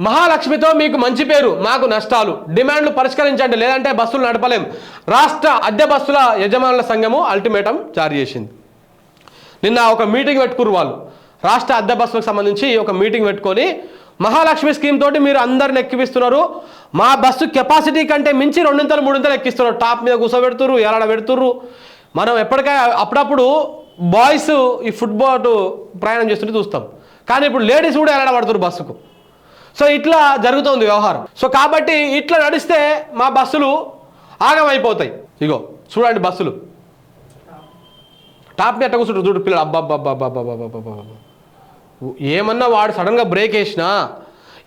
మహాలక్ష్మితో మీకు మంచి పేరు మాకు నష్టాలు. డిమాండ్లు పరిష్కరించండి లేదంటే బస్సులు నడపలేం. రాష్ట్ర అద్దె బస్సుల యజమానుల సంఘము అల్టిమేటం జారీ చేసింది. నిన్న ఒక మీటింగ్ పెట్టుకురు వాళ్ళు. రాష్ట్ర అద్దె బస్సులకు సంబంధించి ఒక మీటింగ్ పెట్టుకొని మహాలక్ష్మి స్కీమ్ తోటి మీరు అందరిని ఎక్కిపిస్తున్నారు. మా బస్సు కెపాసిటీ కంటే మించి రెండింతలు మూడింతలు ఎక్కిస్తున్నారు. టాప్ మీద కూర్చోబెడుతుర్రు ఎలాడ పెడుతుర్రు. మనం ఎప్పటికై అప్పుడప్పుడు బాయ్స్ ఈ ఫుట్బాల్ ప్రయాణం చేస్తుంటే చూస్తాం. కానీ ఇప్పుడు లేడీస్ కూడా ఎలాడ పడుతున్నారు బస్సుకు. సో ఇట్లా జరుగుతోంది వ్యవహారం. సో కాబట్టి ఇట్లా నడిస్తే మా బస్సులు ఆగమైపోతాయి. ఇగో చూడండి బస్సులు. టాప్ మీద కూర్చుంటారు చూడు పిల్లలు. అబ్బాబ్బాబ్బాబ్బాబ్బాబ్బా ఏమన్నా వాడు సడన్గా బ్రేక్ వేసినా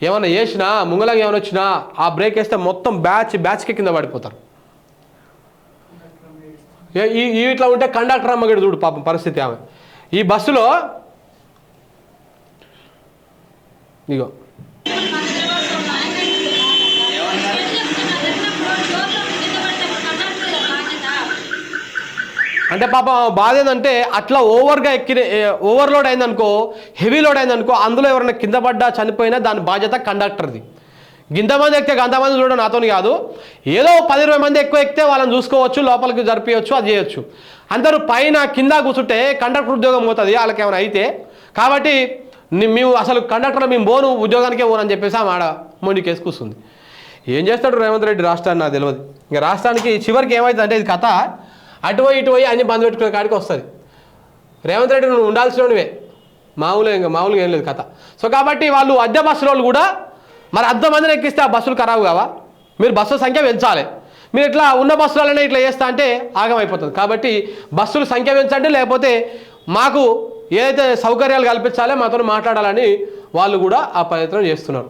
ఏమన్నా వేసినా ముంగలంగా ఏమైనా వచ్చినా ఆ బ్రేక్ వేస్తే మొత్తం బ్యాచ్ బ్యాచ్కి కింద పడిపోతారు. ఈ ఇట్లా ఉంటే కండక్టర్ అమ్మగడు చూడు పాపం పరిస్థితి ఆమె. ఈ బస్సులో ఇగో అంటే పాపం బాధ ఏంటంటే అట్లా ఓవర్గా ఎక్కిన ఓవర్లోడ్ అయిందనుకో హెవీ లోడ్ అయిందనుకో అందులో ఎవరైనా కింద పడ్డా చనిపోయినా దాని బాధ్యత కండక్టర్ది. గింతమంది ఎక్కితే గంతమంది చూడడం నాతోని కాదు. ఏదో పది ఇరవై మంది ఎక్కువ ఎక్కితే వాళ్ళని చూసుకోవచ్చు లోపలికి జరిపించవచ్చు అది చేయొచ్చు. అందరూ పైన కింద కూర్చుంటే కండక్టర్ ఉద్యోగం పోతుంది వాళ్ళకి ఏమైనా అయితే. కాబట్టి మేము అసలు కండక్టర్ మేము పోను ఉద్యోగానికే పోను అని చెప్పేసి ఆడ మొండి కేసు కూస్తుంది. ఏం చేస్తాడు రేవంత్ రెడ్డి రాష్ట్రాన్ని నాకు తెలియదు ఇంకా రాష్ట్రానికి చివరికి ఏమైతుందంటే ఇది కథ. అటు ఇటు పోయి అన్ని బంద్ పెట్టుకునే కాడికి వస్తుంది. రేవంత్ రెడ్డి నువ్వు ఉండాల్సినవే మామూలుగా ఇంకా మామూలుగా ఏం లేదు కథ. సో కాబట్టి వాళ్ళు అద్దె బస్సుల వాళ్ళు కూడా మరి అర్ధ మందిని ఎక్కిస్తే ఆ బస్సులు ఖరాబు కావా? మీరు బస్సుల సంఖ్య పెంచాలి. మీరు ఇట్లా ఉన్న బస్సులనే ఇట్లా చేస్తా అంటే ఆగమైపోతుంది కాబట్టి బస్సుల సంఖ్య పెంచండి లేకపోతే మాకు ఏదైతే సౌకర్యాలు కల్పించాలో మాతో మాట్లాడాలని వాళ్ళు కూడా ఆ ప్రయత్నం చేస్తున్నారు.